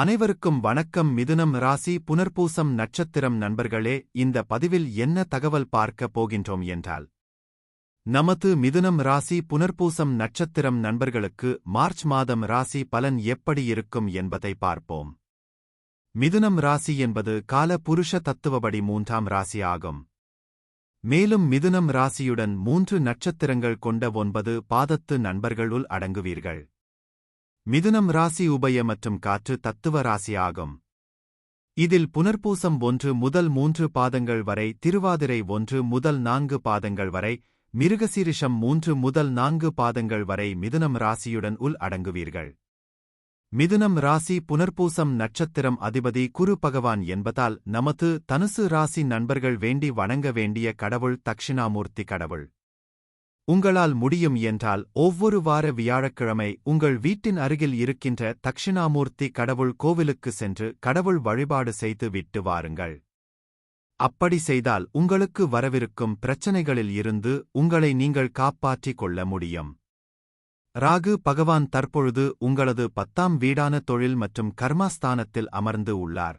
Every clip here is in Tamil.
அனைவருக்கும் வணக்கம். மிதுனம் ராசி புனர்பூசம் நட்சத்திரம் நண்பர்களே இந்த பதிவில் என்ன தகவல் பார்க்க போகின்றோம் என்றால் நமது மிதுனம் ராசி புனர்பூசம் நட்சத்திரம் நண்பர்களுக்கு மார்ச் மாதம் ராசி பலன் எப்படி இருக்கும் என்பதை பார்ப்போம். மிதுனம் ராசி என்பது கால புருஷ தத்துவபடி மூன்றாம் ராசி ஆகும். மேலும் மிதுனம் ராசியுடன் மூன்று நட்சத்திரங்கள் கொண்ட ஒன்பது பாதத்து நண்பர்களுள் அடங்குவீர்கள். மிதுனம் ராசி உபய மற்றும் காற்று தத்துவ ராசி ஆகும் இதில் புனர்பூசம் ஒன்று முதல் மூன்று பாதங்கள் வரை திருவாதிரை ஒன்று முதல் நான்கு பாதங்கள் வரை மிருகசீரிஷம் மூன்று முதல் நான்கு பாதங்கள் வரை மிதுனம் ராசியுடன் உள் அடங்குவீர்கள். மிதுனம் ராசி புனர்பூசம் நட்சத்திரம் அதிபதி குரு பகவான் என்பதால் நமது தனுசு ராசி நண்பர்கள் வேண்டி வணங்க வேண்டிய கடவுள் தக்ஷிணாமூர்த்தி கடவுள். உங்களால் முடியும் என்றால் ஒவ்வொரு வார வியாழக்கிழமை உங்கள் வீட்டின் அருகில் இருக்கின்ற தக்ஷிணாமூர்த்தி கடவுள் கோவிலுக்கு சென்று கடவுள் வழிபாடு செய்து விட்டு வாருங்கள். அப்படி செய்தால் உங்களுக்கு வரவிருக்கும் பிரச்சனைகளில் இருந்து உங்களை நீங்கள் காப்பாற்றிக் கொள்ள முடியும். ராகு பகவான் தற்பொழுது உங்களது பத்தாம் வீடான தொழில் மற்றும் கர்மாஸ்தானத்தில் அமர்ந்து உள்ளார்.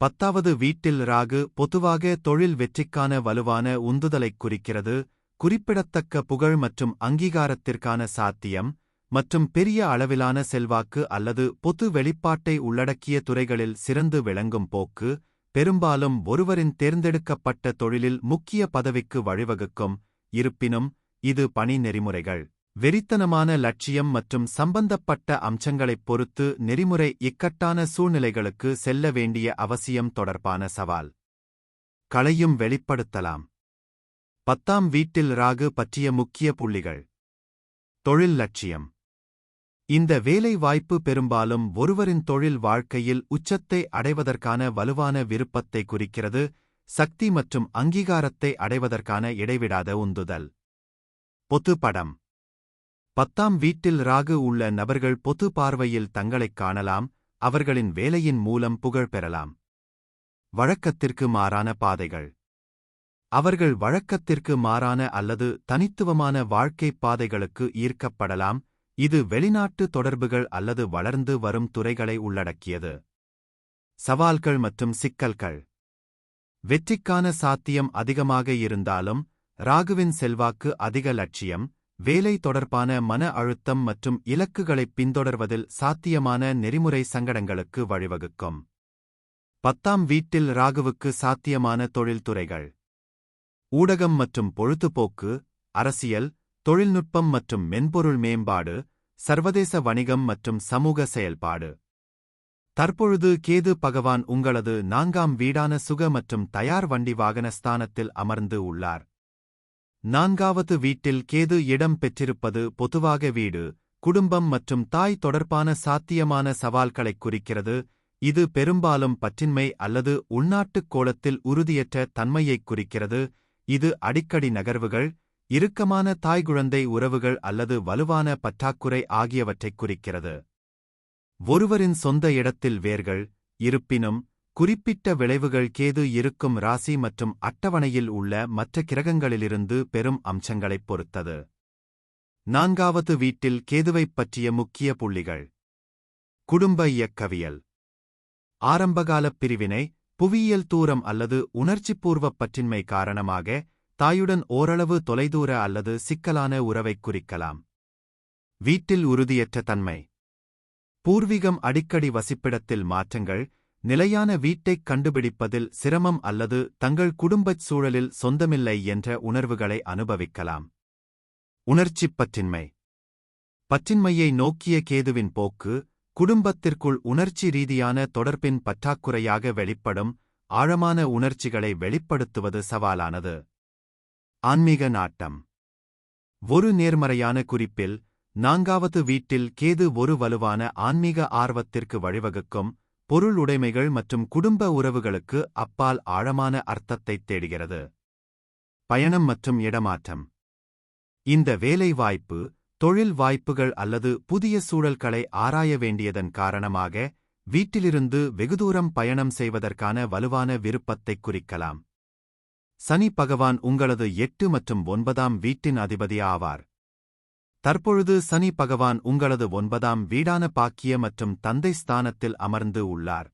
பத்தாவது வீட்டில் ராகு பொதுவாக தொழில் வெற்றிக்கான வலுவான உந்துதலைக் குறிக்கிறது குறிப்பிடத்தக்க புகழ் மற்றும் அங்கீகாரத்திற்கான சாத்தியம் மற்றும் பெரிய அளவிலான செல்வாக்கு அல்லது பொது வெளிப்பாட்டை உள்ளடக்கிய துறைகளில் சிறந்து விளங்கும் போக்கு பெரும்பாலும் ஒருவரின் தேர்ந்தெடுக்கப்பட்ட தொழிலில் முக்கிய பதவிக்கு வழிவகுக்கும். இருப்பினும் இது பணி நெறிமுறைகள். வெறித்தனமான லட்சியம் மற்றும் சம்பந்தப்பட்ட அம்சங்களைப் பொறுத்து நெறிமுறை இக்கட்டான சூழ்நிலைகளுக்கு செல்ல வேண்டிய அவசியம் தொடர்பான சவால். களையும் வெளிப்படுத்தலாம். பத்தாம் வீட்டில் ராகு பற்றிய முக்கிய புள்ளிகள். தொழில் லட்சியம். இந்த வேலை வாய்ப்பு பெரும்பாலும் ஒருவரின் தொழில் வாழ்க்கையில் உச்சத்தை அடைவதற்கான வலுவான விருப்பத்தை குறிக்கிறது சக்தி மற்றும் அங்கீகாரத்தை அடைவதற்கான இடைவிடாத உந்துதல். பொது படம் பத்தாம் வீட்டில் ராகு உள்ள நபர்கள் பொது பார்வையில் தங்களைக் காணலாம் அவர்களின் வேலையின் மூலம் புகழ் பெறலாம். வழக்கத்திற்கு மாறான பாதைகள். அவர்கள் வழக்கத்திற்கு மாறான அல்லது தனித்துவமான வாழ்க்கைப் பாதைகளுக்கு ஈர்க்கப்படலாம். இது வெளிநாட்டு தொடர்புகள் அல்லது வளர்ந்து வரும் துறைகளை உள்ளடக்கியது. சவால்கள் மற்றும் சிக்கல்கள். வெற்றிக்கான சாத்தியம் அதிகமாக இருந்தாலும் ராகுவின் செல்வாக்கு அதிக லட்சியம் வேலை தொடர்பான மன அழுத்தம் மற்றும் இலக்குகளைப் பின்தொடர்வதில் சாத்தியமான நெறிமுறை சங்கடங்களுக்கு வழிவகுக்கும். பத்தாம் வீட்டில் ராகுவுக்கு சாத்தியமான தொழில்துறைகள். ஊடகம் மற்றும் பொழுதுபோக்கு அரசியல் தொழில்நுட்பம் மற்றும் மென்பொருள் மேம்பாடு சர்வதேச வணிகம் மற்றும் சமூக செயல்பாடு. தற்பொழுது கேது பகவான் உங்களது நான்காம் வீடான சுக மற்றும் தயார் வண்டி வாகன ஸ்தானத்தில் அமர்ந்து உள்ளார். நான்காவது வீட்டில் கேது இடம் பெற்றிருப்பது பொதுவாக வீடு குடும்பம் மற்றும் தாய் தொடர்பான சாத்தியமான சவால்களைக் குறிக்கிறது. இது பெரும்பாலும் பற்றின்மை அல்லது உள்நாட்டுக் கோலத்தில் உறுதியற்ற தன்மையைக் குறிக்கிறது. இது அடிக்கடி நகர்வுகள் இறுக்கமான தாய்குழந்தை உறவுகள் அல்லது வலுவான பற்றாக்குறை ஆகியவற்றைக் குறிக்கிறது. ஒருவரின் சொந்த இடத்தில் வேர்கள் இருப்பினும் குறிப்பிட்ட விளைவுகள் கேது இருக்கும் ராசி மற்றும் அட்டவணையில் உள்ள மற்ற கிரகங்களிலிருந்து பெரும் அம்சங்களைப் பொறுத்தது. நான்காவது வீட்டில் கேதுவைப் பற்றிய முக்கிய புள்ளிகள். குடும்ப இயக்கவியல். ஆரம்பகாலப் பிரிவினை புவியியல் தூரம் அல்லது உணர்ச்சிப்பூர்வப் பற்றின்மை காரணமாக தாயுடன் ஓரளவு தொலைதூர அல்லது சிக்கலான உறவைக் குறிக்கலாம். வீட்டில் உறுதியற்ற தன்மை. பூர்வீகம் அடிக்கடி வசிப்பிடத்தில் மாற்றங்கள் நிலையான வீட்டைக் கண்டுபிடிப்பதில் சிரமம் அல்லது தங்கள் குடும்பச் சூழலில் சொந்தமில்லை என்ற உணர்வுகளை அனுபவிக்கலாம். உணர்ச்சிப் பற்றின்மை. பற்றின்மையை நோக்கிய கேதுவின் போக்கு குடும்பத்திற்குள் உணர்ச்சி ரீதியான தொடர்பின் பற்றாக்குறையாக வெளிப்படும் ஆழமான உணர்ச்சிகளை வெளிப்படுத்துவது சவாலானது. ஆன்மீக நாட்டம். ஒரு நேர்மறையான குறிப்பில் நான்காவது வீட்டில் கேது ஒரு வலுவான ஆன்மீக ஆர்வத்திற்கு வழிவகுக்கும் பொருள் உடைமைகள் மற்றும் குடும்ப உறவுகளுக்கு அப்பால் ஆழமான அர்த்தத்தைத் தேடுகிறது. பயணம் மற்றும் இடமாற்றம். இந்த வேலை வாய்ப்பு தொழில் வாய்ப்புகள் அல்லது புதிய சூழல்களை ஆராய வேண்டியதன் காரணமாக வீட்டிலிருந்து வெகுதூரம் பயணம் செய்வதற்கான வலுவான விருப்பத்தைக் குறிக்கலாம். சனி பகவான் உங்களது எட்டு மற்றும் ஒன்பதாம் வீட்டின் அதிபதி ஆவார். தற்பொழுது சனி பகவான் உங்களது ஒன்பதாம் வீடான பாக்கிய மற்றும் தந்தை ஸ்தானத்தில் அமர்ந்து உள்ளார்.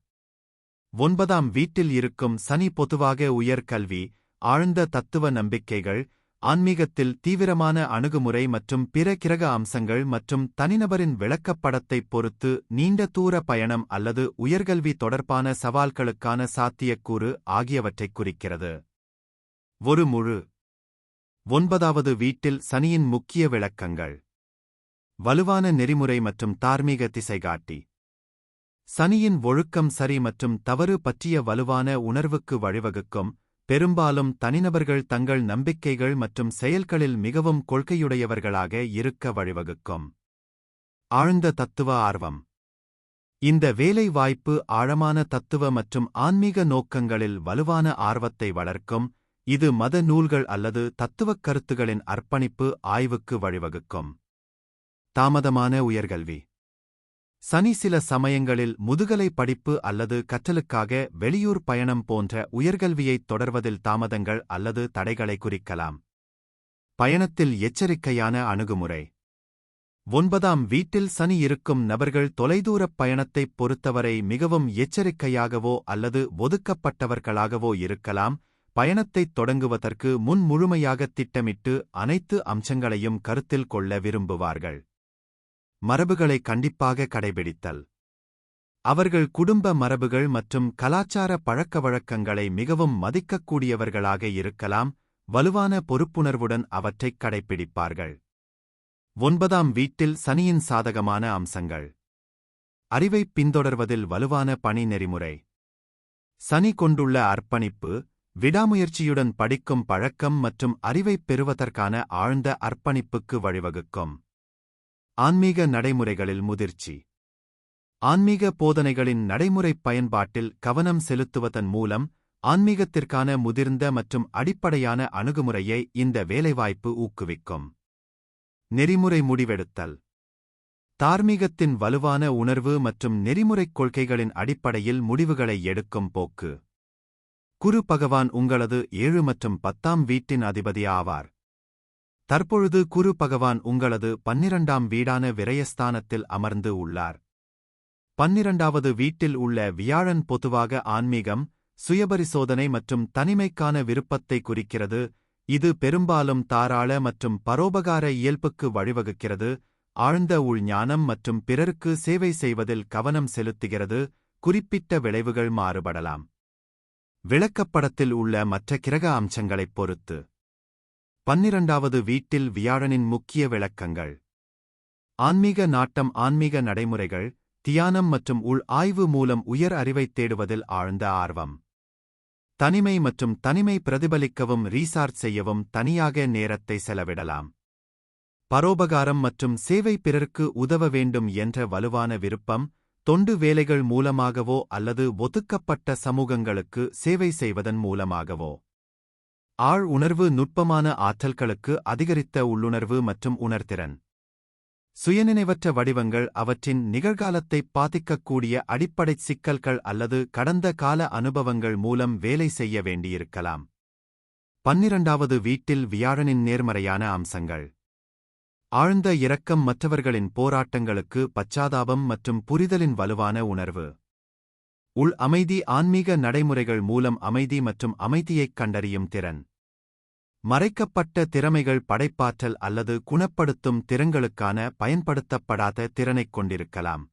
ஒன்பதாம் வீட்டில் இருக்கும் சனி பொதுவாக உயர்கல்வி ஆழ்ந்த தத்துவ நம்பிக்கைகள் ஆன்மீகத்தில் தீவிரமான அணுகுமுறை மற்றும் பிற கிரக அம்சங்கள் மற்றும் தனிநபரின் விளக்கப்படத்தைப் பொறுத்து நீண்ட தூர பயணம் அல்லது உயர்கல்வி தொடர்பான சவால்களுக்கான சாத்தியக்கூறு ஆகியவற்றைக் குறிக்கிறது. ஒரு முழு. ஒன்பதாவது வீட்டில் சனியின் முக்கிய விளக்கங்கள். வலுவான நெறிமுறை மற்றும் தார்மீக திசைகாட்டி. சனியின் ஒழுக்கம் சரி மற்றும் தவறு பற்றிய வலுவான உணர்வுக்கு வழிவகுக்கும் பெரும்பாலும் தனிநபர்கள் தங்கள் நம்பிக்கைகள் மற்றும் செயல்களில் மிகவும் கொள்கையுடையவர்களாக இருக்க வழிவகுக்கும். ஆழ்ந்த தத்துவ ஆர்வம். இந்த வேலை வாய்ப்பு ஆழமான தத்துவ மற்றும் ஆன்மீக நோக்கங்களில் வலுவான ஆர்வத்தை வளர்க்கும் இது மத நூல்கள் அல்லது தத்துவக் கருத்துகளின் அர்ப்பணிப்பு ஆய்வுக்கு வழிவகுக்கும். தாமதமான உயர்கல்வி. சனி சில சமயங்களில் முதுகலை படிப்பு அல்லது கற்றலுக்காக வெளியூர் பயணம் போன்ற உயர்கல்வியைத் தொடர்வதில் தாமதங்கள் அல்லது தடைகளை குறிக்கலாம். பயணத்தில் எச்சரிக்கையான அணுகுமுறை. ஒன்பதாம் வீட்டில் சனி இருக்கும் நபர்கள் தொலைதூரப் பயணத்தைப் பொறுத்தவரை மிகவும் எச்சரிக்கையாகவோ அல்லது ஒதுக்கப்பட்டவர்களாகவோ இருக்கலாம். பயணத்தைத் தொடங்குவதற்கு முன் முழுமையாகத் திட்டமிட்டு அனைத்து அம்சங்களையும் கருத்தில் கொள்ள விரும்புவார்கள். மரபுகளை கண்டிப்பாக கடைபிடித்தல். அவர்கள் குடும்ப மரபுகள் மற்றும் கலாச்சார பழக்கவழக்கங்களை மிகவும் மதிக்கக்கூடியவர்களாக இருக்கலாம் வலுவான பொறுப்புணர்வுடன் அவற்றைக் கடைப்பிடிப்பார்கள் ஒன்பதாம் வீட்டில் சனியின் சாதகமான அம்சங்கள். அறிவைப் பின்தொடர்வதில் வலுவான பணி நெறிமுறை. சனி கொண்டுள்ள அர்ப்பணிப்பு விடாமுயற்சியுடன் படிக்கும் பழக்கம் மற்றும் அறிவைப் பெறுவதற்கான ஆழ்ந்த அர்ப்பணிப்புக்கு வழிவகுக்கும். ஆன்மீக நடைமுறைகளில் முதிர்ச்சி. ஆன்மீக போதனைகளின் நடைமுறைப் பயன்பாட்டில் கவனம் செலுத்துவதன் மூலம் ஆன்மீகத்திற்கான முதிர்ந்த மற்றும் அடிப்படையான அணுகுமுறையை இந்த வேலைவாய்ப்பு ஊக்குவிக்கும். நெறிமுறை முடிவெடுத்தல். தார்மீகத்தின் வலுவான உணர்வு மற்றும் நெறிமுறைக் கொள்கைகளின் அடிப்படையில் முடிவுகளை எடுக்கும் போக்கு. குரு பகவான் உங்களது ஏழு மற்றும் பத்தாம் வீட்டின் அதிபதி ஆவார். தற்பொழுது குரு பகவான் உங்களது பன்னிரண்டாம் வீடான விரயஸ்தானத்தில் அமர்ந்து உள்ளார். பன்னிரண்டாவது வீட்டில் உள்ள வியாழன் பொதுவாக ஆன்மீகம் சுயபரிசோதனை மற்றும் தனிமைக்கான விருப்பத்தை குறிக்கிறது. இது பெரும்பாலும் தாராள மற்றும் பரோபகார இயல்புக்கு வழிவகுக்கிறது. ஆழ்ந்த உள்ஞானம் மற்றும் பிறருக்கு சேவை செய்வதில் கவனம் செலுத்துகிறது. குறிப்பிட்ட விளைவுகள் மாறுபடலாம். விளக்கப்படத்தில் உள்ள மற்ற கிரக அம்சங்களைப் பொறுத்து. பன்னிரண்டாவது வீட்டில் வியாழனின் முக்கிய விளக்கங்கள். ஆன்மீக நாட்டம் ஆன்மீக நடைமுறைகள் தியானம் மற்றும் உள் ஆய்வு மூலம் உயர் அறிவைத் தேடுவதில் ஆழ்ந்த ஆர்வம். தனிமை மற்றும் தனிமை பிரதிபலிக்கவும் ரீசார்ஜ் செய்யவும் தனியாக நேரத்தை செலவிடலாம். பரோபகாரம் மற்றும் சேவை பிறர்க்கு உதவ வேண்டும் என்ற வலுவான விருப்பம் தொண்டு வேலைகள் மூலமாகவோ அல்லது ஒதுக்கப்பட்ட சமூகங்களுக்கு சேவை செய்வதன் மூலமாகவோ. ஆழ் உணர்வு நுட்பமான ஆற்றல்களுக்கு அதிகரித்த உள்ளுணர்வு மற்றும் உணர்திறன். சுயநினைவற்ற வடிவங்கள் அவற்றின் நிகழ்காலத்தை பாதிக்கக்கூடிய அடிப்படைச் சிக்கல்கள் அல்லது கடந்த கால அனுபவங்கள் மூலம் வேலை செய்ய வேண்டியிருக்கலாம். பன்னிரண்டாவது வீட்டில் வியாழனின் நேர்மறையான அம்சங்கள். ஆழ்ந்த இரக்கம் மற்றவர்களின் போராட்டங்களுக்கு பச்சாதாபம் மற்றும் புரிதலின் வலுவான உணர்வு. உள் அமைதி ஆன்மீக நடைமுறைகள் மூலம் அமைதி மற்றும் அமைதியைக் கண்டறியும் திறன். மறைக்கப்பட்ட திறமைகள் படைப்பாற்றல் அல்லது குணப்படுத்தும் திறன்களுக்கான பயன்படுத்தப்படாத திறனைக் கொண்டிருக்கலாம்.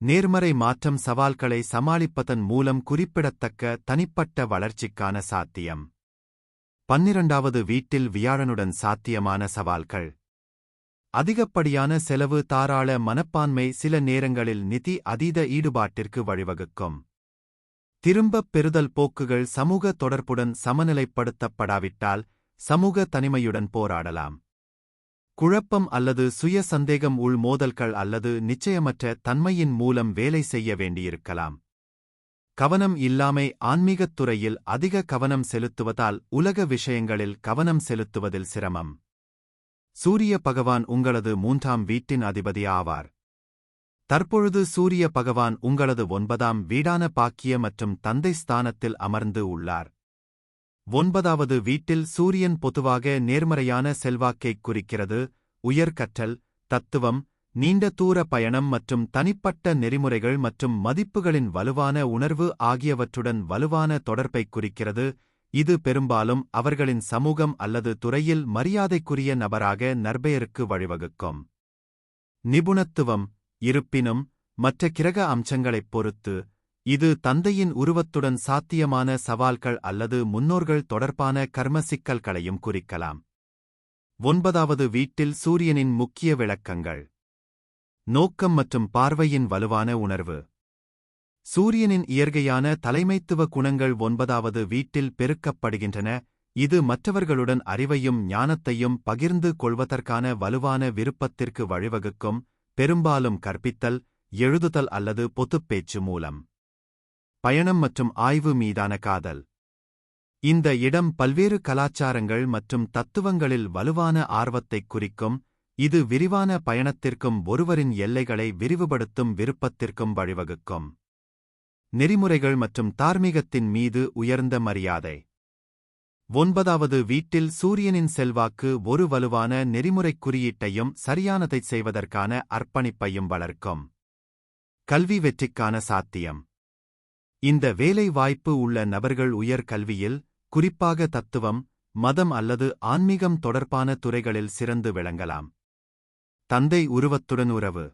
நேர்மறை மாற்றம் சவால்களை சமாளிப்பதன் மூலம் குறிப்பிடத்தக்க தனிப்பட்ட வளர்ச்சிக்கான சாத்தியம். பன்னிரண்டாவது வீட்டில் வியாழனுடன் சாத்தியமான சவால்கள். அதிகப்படியான செலவு தாராள மனப்பான்மை சில நேரங்களில் நிதி அதீத ஈடுபாட்டிற்கு வழிவகுக்கும். திரும்பப் பெறுதல் போக்குகள் சமூக தொடர்புடன் சமநிலைப்படுத்தப்படாவிட்டால் சமூக தனிமையுடன் போராடலாம். குழப்பம் அல்லது சுய சந்தேகம் உள் மோதல்கள் அல்லது நிச்சயமற்ற தன்மையின் மூலம் வேலை செய்ய வேண்டியிருக்கலாம். கவனம் இல்லாமை ஆன்மீகத் துறையில் அதிக கவனம் செலுத்துவதால் உலக விஷயங்களில் கவனம் செலுத்துவதில் சிரமம். சூரிய பகவான் உங்களது மூன்றாம் வீட்டின் அதிபதி ஆவார். தற்பொழுது சூரிய பகவான் உங்களது ஒன்பதாம் வீடான பாக்கிய மற்றும் தந்தை ஸ்தானத்தில் அமர்ந்து உள்ளார். ஒன்பதாவது வீட்டில் சூரியன் பொதுவாக நேர்மறையான செல்வாக்கைக் குறிக்கிறது உயர்கற்றல் தத்துவம் நீண்ட தூர பயணம் மற்றும் தனிப்பட்ட நெறிமுறைகள் மற்றும் மதிப்புகளின் வலுவான உணர்வு ஆகியவற்றுடன் வலுவான தொடர்பைக் குறிக்கிறது இது பெரும்பாலும் அவர்களின் சமூகம் அல்லது துறையில் மரியாதைக்குரிய நபராக நற்பெயருக்கு வழிவகுக்கும். நிபுணத்துவம் இருப்பினும் மற்ற கிரக அம்சங்களைப் பொறுத்து இது தந்தையின் உருவத்துடன் சாத்தியமான சவால்கள் அல்லது முன்னோர்கள் தொடர்பான கர்ம சிக்கல்களையும் குறிக்கலாம். ஒன்பதாவது வீட்டில் சூரியனின் முக்கிய விளக்கங்கள். நோக்கம் மற்றும் பார்வையின் வலுவான உணர்வு. சூரியனின் இயற்கையான தலைமைத்துவ குணங்கள் ஒன்பதாவது வீட்டில் பெருக்கப்படுகின்றன. இது மற்றவர்களுடன் அறிவையும் ஞானத்தையும் பகிர்ந்து கொள்வதற்கான வலுவான விருப்பத்திற்கு வழிவகுக்கும் பெரும்பாலும் கற்பித்தல் எழுதுதல் அல்லது பொதுப்பேச்சு மூலம். பயணம் மற்றும் ஆய்வு மீதான காதல். இந்த இடம் பல்வேறு கலாச்சாரங்கள் மற்றும் தத்துவங்களில் வலுவான ஆர்வத்தைக் குறிக்கும் இது விரிவான பயணத்திற்கும் ஒருவரின் எல்லைகளை விரிவுபடுத்தும் விருப்பத்திற்கும் வழிவகுக்கும். நெறிமுறைகள் மற்றும் தார்மீகத்தின் மீது உயர்ந்த மரியாதை. ஒன்பதாவது வீட்டில் சூரியனின் செல்வாக்கு ஒரு வலுவான நெறிமுறைக் குறியீட்டையும் சரியானதைச் செய்வதற்கான அர்ப்பணிப்பையும் வளர்க்கும். கல்வி வெற்றிக்கான சாத்தியம். இந்த வேலை வாய்ப்பு உள்ள நபர்கள் உயர் கல்வியில் குறிப்பாக தத்துவம் மதம் அல்லது ஆன்மீகம் தொடர்பான துறைகளில் சிறந்து விளங்கலாம். தந்தை உருவத்துடன் உறவு.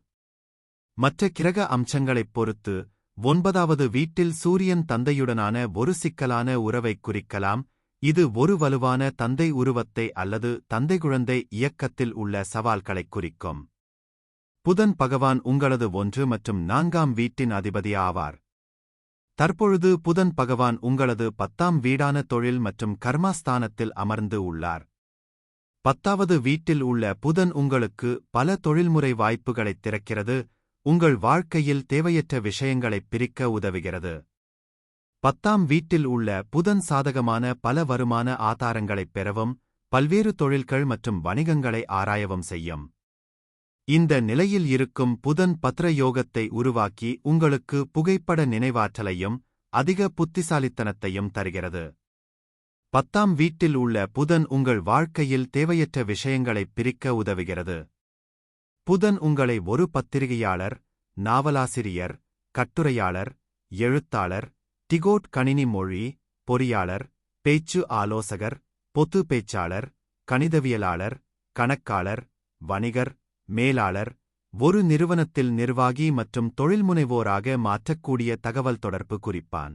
மற்ற கிரக அம்சங்களைப் பொறுத்து ஒன்பதாவது வீட்டில் சூரியன் தந்தையுடனான ஒரு சிக்கலான உறவைக் குறிக்கலாம். இது ஒரு வலுவான தந்தை உருவத்தை அல்லது தந்தை குழந்தை இயக்கத்தில் உள்ள சவால்களைக் குறிக்கும். புதன் பகவான் உங்களது ஒன்று மற்றும் நான்காம் வீட்டின் அதிபதி ஆவார். தற்பொழுது புதன் பகவான் உங்களது பத்தாம் வீடான தொழில் மற்றும் கர்மாஸ்தானத்தில் அமர்ந்து உள்ளார். பத்தாவது வீட்டில் உள்ள புதன் உங்களுக்கு பல தொழில்முறை வாய்ப்புகளைத் திறக்கிறது. உங்கள் வாழ்க்கையில் தேவையற்ற விஷயங்களைப் பிரிக்க உதவுகிறது. பத்தாம் வீட்டில் உள்ள புதன் சாதகமான பல வருமான ஆதாரங்களைப் பெறவும் பல்வேறு தொழில்கள் மற்றும் வணிகங்களை ஆராயவும் செய்யும். இந்த நிலையில் இருக்கும் புதன் பத்ர யோகத்தை உருவாக்கி உங்களுக்கு புகைப்பட நினைவாற்றலையும் அதிக புத்திசாலித்தனத்தையும் தருகிறது. பத்தாம் வீட்டில் உள்ள புதன் உங்கள் வாழ்க்கையில் தேவையற்ற விஷயங்களைப் பிரிக்க உதவுகிறது. புதன் உங்களை ஒரு பத்திரிகையாளர் நாவலாசிரியர் கட்டுரையாளர் எழுத்தாளர் டிகோட் கணினி மொழி பொறியாளர் பேச்சு ஆலோசகர் பொது பேச்சாளர் கணிதவியலாளர் கணக்காளர் வணிகர் மேலாளர் ஒரு நிறுவனத்தில் நிர்வாகி மற்றும் தொழில்முனைவோராக மாற்றக்கூடிய தகவல் தொடர்பு குறிப்பான்.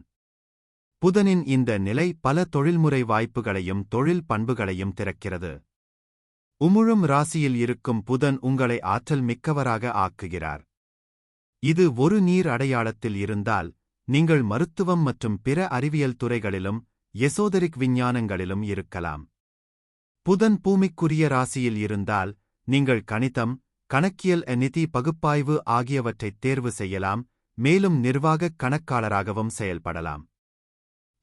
புதனின் இந்த நிலை பல தொழில்முறை வாய்ப்புகளையும் தொழில் பண்புகளையும் திறக்கிறது. உமுழும் ராசியில் இருக்கும் புதன் உங்களை ஆற்றல் மிக்கவராக ஆக்குகிறார். இது ஒரு நீர் அடையாளத்தில் இருந்தால் நீங்கள் மருத்துவம் மற்றும் பிற அறிவியல் துறைகளிலும் எசோதரிக் விஞ்ஞானங்களிலும் இருக்கலாம். புதன் பூமிக்குரிய ராசியில் இருந்தால் நீங்கள் கணிதம் கணக்கியல் நிதி பகுப்பாய்வு ஆகியவற்றைத் தேர்வு செய்யலாம் மேலும் நிர்வாகக் கணக்காளராகவும் செயல்படலாம்.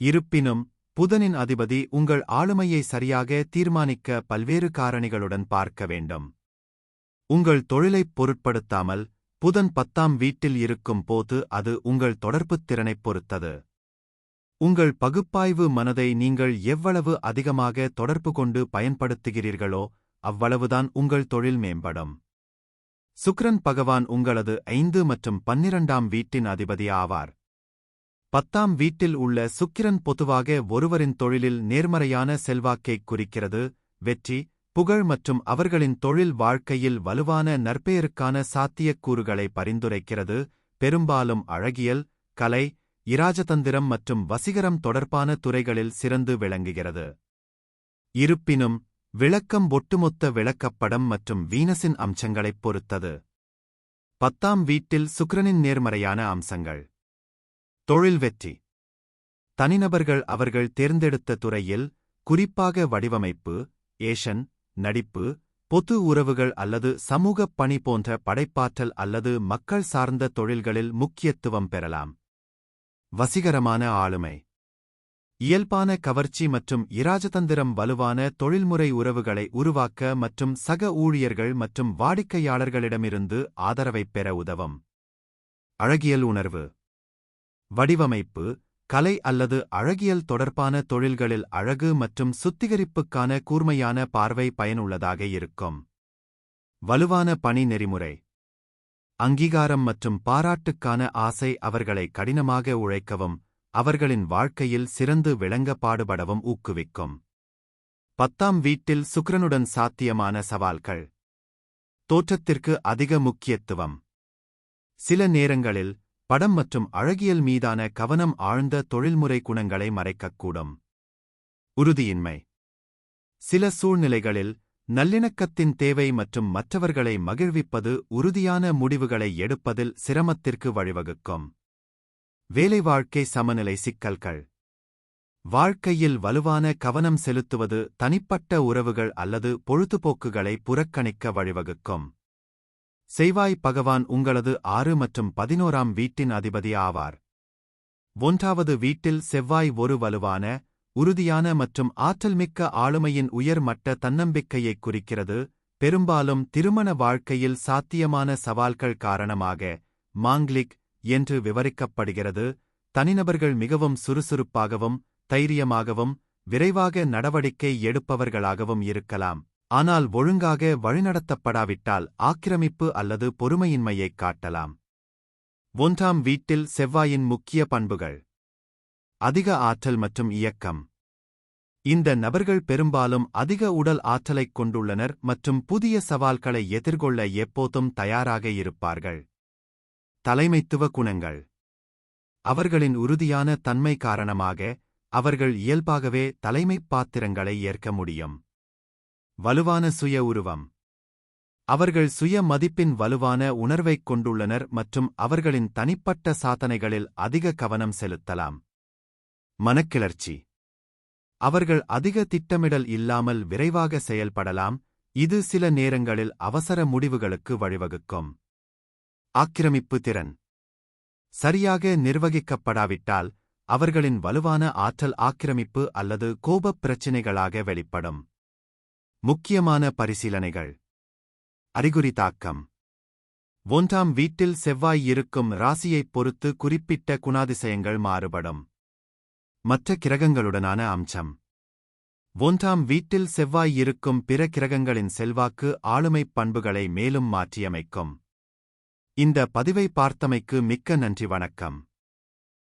இருப்பினும் புதனின் அதிபதி உங்கள் ஆளுமையை சரியாக தீர்மானிக்க பல்வேறு காரணிகளுடன் பார்க்க வேண்டும். உங்கள் தொழிலைப் பொருட்படுத்தாமல் புதன் பத்தாம் வீட்டில் இருக்கும் போது அது உங்கள் தொடர்புத் திறனைப் பொறுத்தது. உங்கள் பகுப்பாய்வு மனதை நீங்கள் எவ்வளவு அதிகமாக தொடர்பு கொண்டு பயன்படுத்துகிறீர்களோ அவ்வளவுதான் உங்கள் தொழில் மேம்படும். சுக்ரன் பகவான் உங்களது ஐந்து மற்றும் பன்னிரண்டாம் வீட்டின் அதிபதி ஆவார். பத்தாம் வீட்டில் உள்ள சுக்கிரன் பொதுவாக ஒருவரின் தொழிலில் நேர்மறையான செல்வாக்கைக் குறிக்கிறது வெற்றி புகழ் மற்றும் அவர்களின் தொழில் வாழ்க்கையில் வலுவான நற்பெயருக்கான சாத்தியக்கூறுகளை பரிந்துரைக்கிறது பெரும்பாலும் அழகியல் கலை இராஜதந்திரம் மற்றும் வசிகரம் தொடர்பான துறைகளில் சிறந்து விளங்குகிறது. இருப்பினும் விளக்கம் ஒட்டுமொத்த விளக்கப்படம் மற்றும் வீனஸின் அம்சங்களைப் பொறுத்தது. பத்தாம் வீட்டில் சுக்கிரனின் நேர்மறையான அம்சங்கள். தொழில் வெற்றி தனிநபர்கள் அவர்கள் தேர்ந்தெடுத்த துறையில் குறிப்பாக வடிவமைப்பு ஏஷன் நடிப்பு பொது உறவுகள் அல்லது சமூகப் பணி போன்ற படைப்பாற்றல் அல்லது மக்கள் சார்ந்த தொழில்களில் முக்கியத்துவம் பெறலாம். வசீகரமான ஆளுமை. இயல்பான கவர்ச்சி மற்றும் இராஜதந்திரம் வலுவான தொழில்முறை உறவுகளை உருவாக்க மற்றும் சக ஊழியர்கள் மற்றும் வாடிக்கையாளர்களிடமிருந்து ஆதரவைப் பெற உதவும். அழகியல் உணர்வு. வடிவமைப்பு கலை அல்லது அழகியல் தொடர்பான தொழில்களில் அழகு மற்றும் சுத்திகரிப்புக்கான கூர்மையான பார்வை பயனுள்ளதாக இருக்கும். வலுவான பணி நெறிமுறை. அங்கீகாரம் மற்றும் பாராட்டுக்கான ஆசை அவர்களை கடினமாக உழைக்கவும் அவர்களின் வாழ்க்கையில் சிறந்து விளங்க பாடுபடவும் ஊக்குவிக்கும். பத்தாம் வீட்டில் சுக்ரனுடன் சாத்தியமான சவால்கள். தோற்றத்திற்கு அதிக முக்கியத்துவம். சில நேரங்களில் படம் மற்றும் அழகியல் மீதான கவனம் ஆழ்ந்த தொழில்முறை குணங்களை மறைக்கக்கூடும். உறுதியின்மை. சில சூழ்நிலைகளில் நல்லிணக்கத்தின் தேவை மற்றும் மற்றவர்களை மகிழ்விப்பது உறுதியான முடிவுகளை எடுப்பதில் சிரமத்திற்கு வழிவகுக்கும். வேலை வாழ்க்கை சமநிலை சிக்கல்கள். வாழ்க்கையில் வலுவான கவனம் செலுத்துவது தனிப்பட்ட உறவுகள் அல்லது பொழுதுபோக்குகளை புறக்கணிக்க வழிவகுக்கும். செய்வாய் பகவான் உங்களது ஆறு மற்றும் பதினோராம் வீட்டின் அதிபதி ஆவார். ஒன்றாவது வீட்டில் செவ்வாய் ஒரு வலுவான உறுதியான மற்றும் ஆற்றல்மிக்க ஆளுமையின் உயர்மட்ட தன்னம்பிக்கையைக் குறிக்கிறது. பெரும்பாலும் திருமண வாழ்க்கையில் சாத்தியமான சவால்கள் காரணமாக மாங்லிக் என்று விவரிக்கப்படுகிறது. தனிநபர்கள் மிகவும் சுறுசுறுப்பாகவும் தைரியமாகவும் விரைவாக நடவடிக்கை எடுப்பவர்களாகவும் இருக்கலாம். ஆனால் ஒழுங்காக வழிநடத்தப்படாவிட்டால் ஆக்கிரமிப்பு அல்லது பொறுமையின்மையைக் காட்டலாம். ஒன்றாம் வீட்டில் செவ்வாயின் முக்கிய பண்புகள். அதிக ஆற்றல் மற்றும் இயக்கம். இந்த நபர்கள் பெரும்பாலும் அதிக உடல் ஆற்றலைக் கொண்டுள்ளனர் மற்றும் புதிய சவால்களை எதிர்கொள்ள எப்போதும் தயாராக இருப்பார்கள். தலைமைத்துவ குணங்கள். அவர்களின் உறுதியான தன்மை காரணமாக அவர்கள் இயல்பாகவே தலைமைப் பாத்திரங்களை ஏற்க முடியும். வலுவான சுய உருவம். அவர்கள் சுய மதிப்பின் வலுவான உணர்வைக் கொண்டுள்ளனர் மற்றும் அவர்களின் தனிப்பட்ட சாதனைகளில் அதிக கவனம் செலுத்தலாம். மனக்கிளர்ச்சி. அவர்கள் அதிக திட்டமிடல் இல்லாமல் விரைவாக செயல்படலாம். இது சில நேரங்களில் அவசர முடிவுகளுக்கு வழிவகுக்கும். ஆக்கிரமிப்பு திறன். சரியாக நிர்வகிக்கப்படாவிட்டால் அவர்களின் வலுவான ஆற்றல் ஆக்கிரமிப்பு அல்லது கோபப் பிரச்சினைகளாக வெளிப்படும். முக்கியமான பரிசீலனைகள். அறிகுறி தாக்கம். ஒன்றாம் வீட்டில் செவ்வாய் இருக்கும் ராசியைப் பொறுத்து குறிப்பிட்ட குணாதிசயங்கள் மாறுபடும். மற்ற கிரகங்களுடனான அம்சம். ஒன்றாம் வீட்டில் செவ்வாய் இருக்கும் பிற கிரகங்களின் செல்வாக்கு ஆளுமைப் பண்புகளை மேலும் மாற்றியமைக்கும். இந்த பதிவை பார்த்தமைக்கு மிக்க நன்றி வணக்கம்.